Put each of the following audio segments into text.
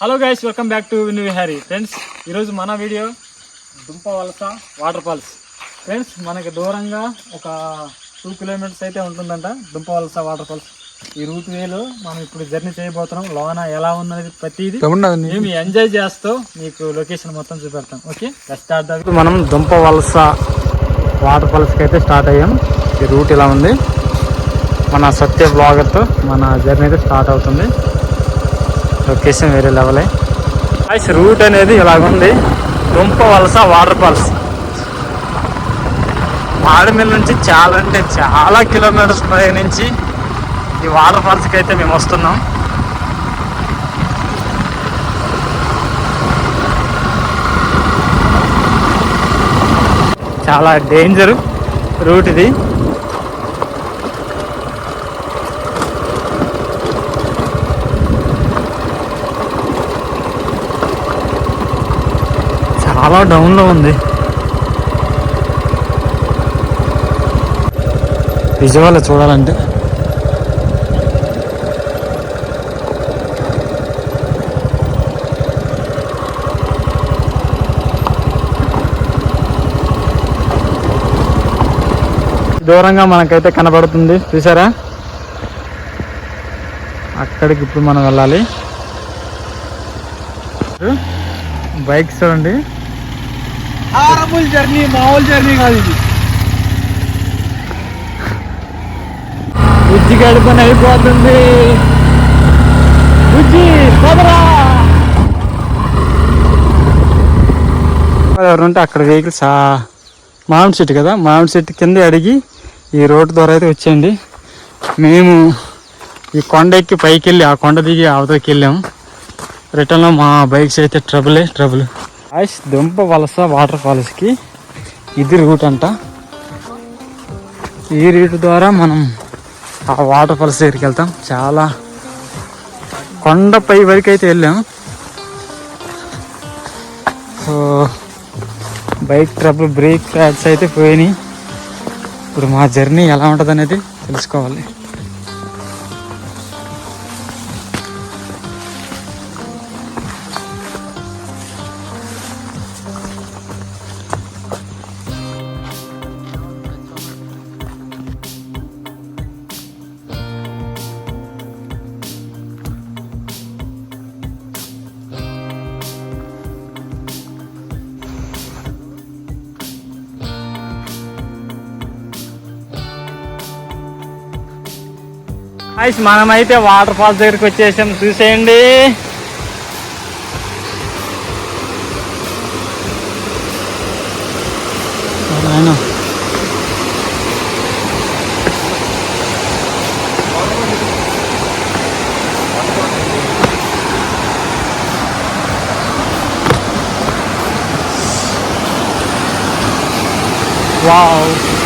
Hello guys welcome back to Vin Vihari friends ఈరోజు మన video దుంప వలస వాటర్ ఫాల్స్ ఫ్రెండ్స్ మనకి దూరంగా ఒక టూ కిలోమీటర్స్ అయితే ఉంటుందంట దుంప వలస వాటర్ ఫాల్స్ ఈ రూట్ వేలో మనం ఇప్పుడు జర్నీ చేయబోతున్నాం. లోన ఎలా ఉన్నది ప్రతిదీ మేము ఎంజాయ్ చేస్తూ మీకు లొకేషన్ మొత్తం చూపెడతాం. ఓకే స్టార్ట్ మనం దుంప వలస వాటర్ ఫాల్స్కి అయితే స్టార్ట్ అయ్యాం. ఈ రూట్ ఇలా ఉంది. మన సత్య బ్లాగర్తో మన జర్నీ అయితే స్టార్ట్ అవుతుంది. లొకేషన్ వేరే లెవెలే ఐస్ రూట్ అనేది ఇలాగుంది. దుంప వలస వాటర్ ఫాల్స్ మాడిమిల్ నుంచి చాలా అంటే చాలా కిలోమీటర్స్ ప్రయాణించి ఈ వాటర్ ఫాల్స్కి అయితే మేము వస్తున్నాం. చాలా డేంజర్ రూట్ ఇది. చాలా డౌన్లో ఉంది. విజయవాడ చూడాలంటే. దూరంగా మనకైతే కనబడుతుంది. చూసారా? అక్కడికి ఇప్పుడు మనం వెళ్ళాలి. బైక్స్ చూడండి. హారబుల్ జర్నీ మామూలు జర్నీ కాదు ఇది. బుజ్జి గడుపుని అయిపోతుంది. బుజ్జి పదరా ఎవరంటే అక్కడ వెహికల్స్ మామిడి చెట్టు కదా మామిడి చెట్టు కింద అడిగి ఈ రోడ్డు ద్వారా అయితే వచ్చేయండి. మేము ఈ కొండ ఎక్కి పైకి వెళ్ళి ఆ కొండ దిగి అవతలకి వెళ్ళాము. రిటర్న్లో మా బైక్స్ అయితే ట్రబులే ట్రబుల్. ఐస్ దుంప వలస వాటర్ ఫాల్స్కి ఇది రూట్ అంట. ఈ రూట్ ద్వారా మనం ఆ వాటర్ ఫాల్స్ దగ్గరికి వెళ్తాం. చాలా కొండపై వరకు అయితే వెళ్ళాం. So bike trouble brake pads అయితే పోయినాయి. ఇప్పుడు మా జర్నీ ఎలా ఉంటుంది అనేది తెలుసుకోవాలి. ఐస్ మనమైతే వాటర్ ఫాల్స్ దగ్గరికి వచ్చేసాం చూసేయండి Wow.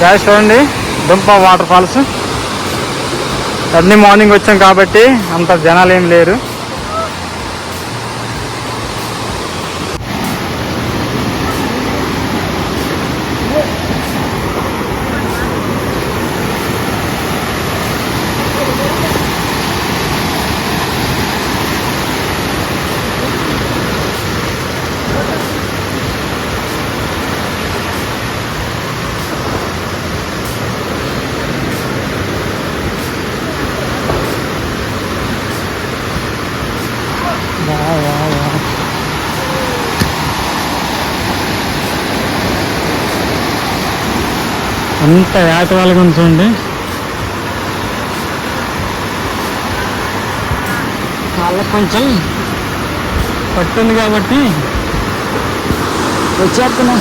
గ్యాస్ చూడండి దుంప వాటర్ ఫాల్స్ ఎర్లీ మార్నింగ్ వచ్చాం కాబట్టి అంత జనాలు ఏం లేరు. అంత వేట వాళ్ళగా వాళ్ళకి కొంచెం పట్టుంది కాబట్టి వచ్చేస్తున్నా.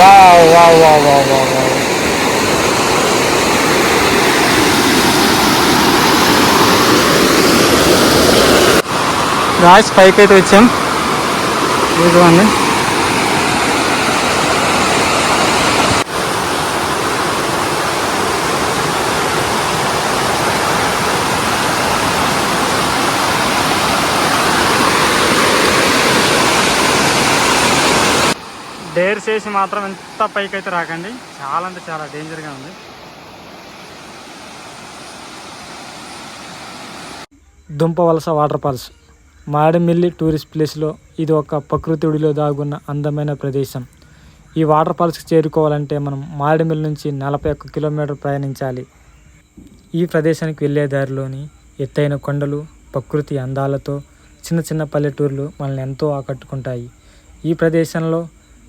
Wow wow wow wow Raj పైకి అయితే వచ్చాం. చూడండి డేర్ చేసి మాత్రం ఎంత పైకి అయితే రాకండి. చాలా అంటే చాలా డేంజర్గా ఉంది. Dumpavalasa water falls. Maredumilli tourist ప్లేస్లో ఇది ఒక ప్రకృతిడిలో దాగున్న అందమైన ప్రదేశం. ఈ వాటర్ ఫాల్స్కి చేరుకోవాలంటే మనం మారేడుమిల్లి నుంచి నలభై ఒక్క కిలోమీటర్ ప్రయాణించాలి. ఈ ప్రదేశానికి వెళ్ళే దారిలోని ఎత్తైన కొండలు ప్రకృతి అందాలతో చిన్న చిన్న పల్లెటూర్లు మనల్ని ఎంతో ఆకట్టుకుంటాయి. ఈ ప్రదేశంలో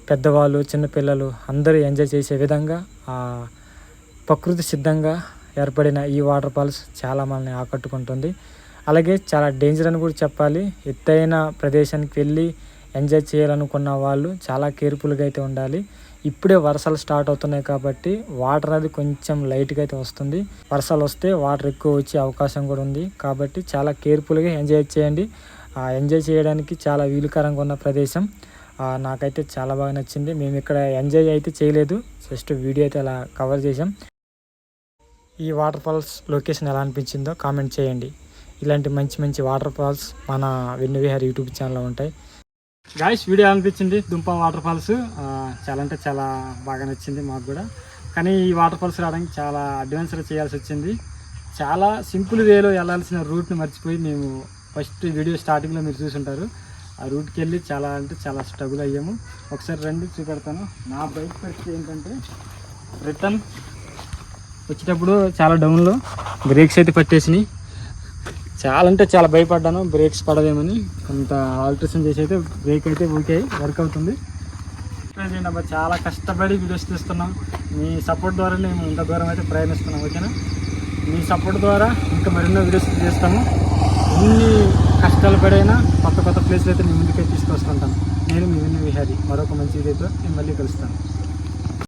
పెద్దవాళ్ళు చిన్నపిల్లలు అందరూ ఎంజాయ్ చేసే విధంగా ఆ ప్రకృతి సిద్ధంగా ఏర్పడిన ఈ వాటర్ ఫాల్స్ చాలా మనల్ని ఆకట్టుకుంటుంది. అలాగే చాలా డేంజర్ అని కూడా చెప్పాలి. ఎత్తైన ప్రదేశానికి వెళ్ళి ఎంజాయ్ చేయాలనుకున్న వాళ్ళు చాలా కేర్ఫుల్గా అయితే ఉండాలి. ఇప్పుడే వర్షాలు స్టార్ట్ అవుతున్నాయి కాబట్టి వాటర్ అనేది కొంచెం లైట్గా అయితే వస్తుంది. వర్షాలు వస్తే వాటర్ ఎక్కువ వచ్చే అవకాశం కూడా ఉంది. కాబట్టి చాలా కేర్ఫుల్గా ఎంజాయ్ చేయండి. ఆ ఎంజాయ్ చేయడానికి చాలా వీలుకరంగా ఉన్న ప్రదేశం. నాకైతే చాలా బాగా నచ్చింది. మేము ఇక్కడ ఎంజాయ్ అయితే చేయలేదు. జస్ట్ వీడియో అయితే అలా కవర్ చేసాం ఈ వాటర్ ఫాల్స్ లొకేషన్ ఎలా అనిపించిందో కామెంట్ చేయండి. ఇలాంటి మంచి మంచి వాటర్ ఫాల్స్ మన వెన్ను విహార్ యూట్యూబ్ ఛానల్లో ఉంటాయి. గాయస్ వీడియో అనిపించింది. దుంప వాటర్ ఫాల్స్ చాలా అంటే చాలా బాగా నచ్చింది మాకు కూడా. కానీ ఈ వాటర్ ఫాల్స్ రావడానికి చాలా అడ్వెంచర్ చేయాల్సి వచ్చింది. చాలా సింపుల్ వేలో వెళ్ళాల్సిన రూట్ని మర్చిపోయి మేము ఫస్ట్ వీడియో స్టార్టింగ్లో మీరు చూసుంటారు. ఆ రూట్కి వెళ్ళి చాలా అంటే చాలా స్ట్రగుల్ అయ్యాము. ఒకసారి రండి చూపెడతాను. నా బైక్ పరిస్థితి ఏంటంటే రిటర్న్ వచ్చేటప్పుడు చాలా డౌన్లో బ్రేక్స్ అయితే పట్టేసినాయి. చాలా అంటే చాలా భయపడ్డాను. బ్రేక్స్ పడదేమని కొంత ఆల్ట్రేషన్ చేసి అయితే బ్రేక్ అయితే ఓకే వర్క్ అవుతుంది అబ్బా? చాలా కష్టపడి వీడియోస్ తీస్తున్నాం. మీ సపోర్ట్ ద్వారా మేము ఇంత దూరం అయితే ప్రయాణిస్తున్నాం ఓకేనా? మీ సపోర్ట్ ద్వారా ఇంకా మరెన్నో వీడియోస్ చేస్తాము. ఎన్ని కష్టాలు పడైనా కొత్త కొత్త ప్లేస్లు అయితే మీ ముందుకే తీసుకొస్తుంటాను నేను మీ విహారీ. మరొక మంచి వీడియోతో నేను మళ్ళీ కలుస్తాను.